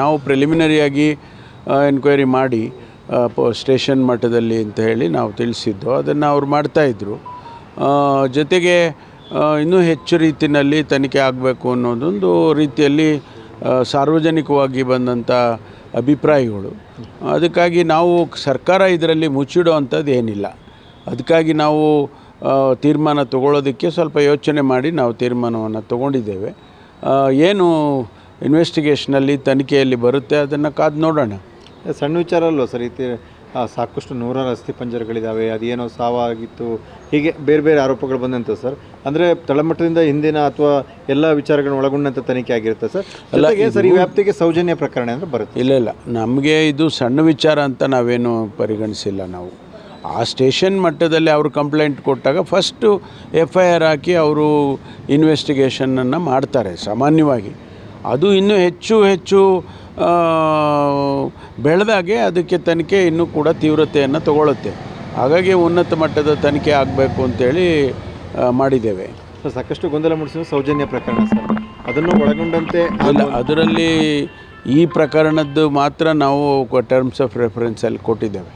ನಾವು ಪ್ರಿಲಿಮಿನರಿಯಾಗಿ ಎನ್ಕ್ವೈರಿ ಮಾಡಿ ಸ್ಟೇಷನ್ ಮಟ್ಟದಲ್ಲಿ ಅಂತ ಹೇಳಿ ನಾವು ತಿಳಿಸಿದ್ದು. ಅದನ್ನು ಅವ್ರು ಮಾಡ್ತಾಯಿದ್ರು ಜೊತೆಗೆ ಇನ್ನೂ ಹೆಚ್ಚು ರೀತಿಯಲ್ಲಿ ತನಿಖೆ ಆಗಬೇಕು ಅನ್ನೋದೊಂದು ರೀತಿಯಲ್ಲಿ ಸಾರ್ವಜನಿಕವಾಗಿ ಬಂದಂಥ ಅಭಿಪ್ರಾಯಗಳು. ಅದಕ್ಕಾಗಿ ನಾವು ಸರ್ಕಾರ ಇದರಲ್ಲಿ ಮುಚ್ಚಿಡೋ ಅಂಥದ್ದು ಏನಿಲ್ಲ. ಅದಕ್ಕಾಗಿ ನಾವು ತೀರ್ಮಾನ ತಗೊಳ್ಳೋದಕ್ಕೆ ಸ್ವಲ್ಪ ಯೋಚನೆ ಮಾಡಿ ನಾವು ತೀರ್ಮಾನವನ್ನು ತಗೊಂಡಿದ್ದೇವೆ. ಏನು ಇನ್ವೆಸ್ಟಿಗೇಷನಲ್ಲಿ ತನಿಖೆಯಲ್ಲಿ ಬರುತ್ತೆ ಅದನ್ನು ಕಾದು ನೋಡೋಣ. ಸಣ್ಣ ವಿಚಾರ ಅಲ್ವಾ ಸರ್? ಈ ಸಾಕಷ್ಟು ನೂರಾರು ಅಸ್ಥಿ ಪಂಜರಗಳಿದ್ದಾವೆ ಅದೇನೋ ಸಾವಾಗಿತ್ತು ಹೀಗೆ ಬೇರೆ ಬೇರೆ ಆರೋಪಗಳು ಬಂದಂತ ಸರ್. ಅಂದರೆ ತಳಮಟ್ಟದಿಂದ ಹಿಂದಿನ ಅಥವಾ ಎಲ್ಲ ವಿಚಾರಗಳನ್ನ ಒಳಗೊಂಡಂಥ ತನಿಖೆ ಆಗಿರುತ್ತೆ ಸರ್. ಜೊತೆಗೆ ಸರ್ ಈ ವ್ಯಾಪ್ತಿಗೆ ಸೌಜನ್ಯ ಪ್ರಕರಣ ಅಂದರೆ ಬರುತ್ತೆ. ಇಲ್ಲ ಇಲ್ಲ. ನಮಗೆ ಇದು ಸಣ್ಣ ವಿಚಾರ ಅಂತ ನಾವೇನು ಪರಿಗಣಿಸಿಲ್ಲ ನಾವು. ಆ ಸ್ಟೇಷನ್ ಮಟ್ಟದಲ್ಲಿ ಅವರು ಕಂಪ್ಲೇಂಟ್ ಕೊಟ್ಟಾಗ ಫಸ್ಟು ಎಫ್ ಐ ಆರ್ ಹಾಕಿ ಅವರು ಇನ್ವೆಸ್ಟಿಗೇಷನನ್ನು ಮಾಡ್ತಾರೆ ಸಾಮಾನ್ಯವಾಗಿ. ಅದು ಇನ್ನೂ ಹೆಚ್ಚು ಹೆಚ್ಚು ಬೆಳೆದಾಗೆ ಅದಕ್ಕೆ ತನಿಖೆ ಇನ್ನೂ ಕೂಡ ತೀವ್ರತೆಯನ್ನು ತಗೊಳ್ಳುತ್ತೆ. ಹಾಗಾಗಿ ಉನ್ನತ ಮಟ್ಟದ ತನಿಖೆ ಆಗಬೇಕು ಅಂತೇಳಿ ಮಾಡಿದ್ದೇವೆ. ಸರ್ ಸಾಕಷ್ಟು ಗೊಂದಲ ಮೂಡಿಸಿದ ಸೌಜನ್ಯ ಪ್ರಕರಣ ಸರ್. ಅದನ್ನು ಒಳಗೊಂಡಂತೆ ಅಲ್ಲ ಅದರಲ್ಲಿ ಈ ಪ್ರಕರಣದ್ದು ಮಾತ್ರ ನಾವು ಟರ್ಮ್ಸ್ ಆಫ್ ರೆಫರೆನ್ಸಲ್ಲಿ ಕೊಟ್ಟಿದ್ದೇವೆ.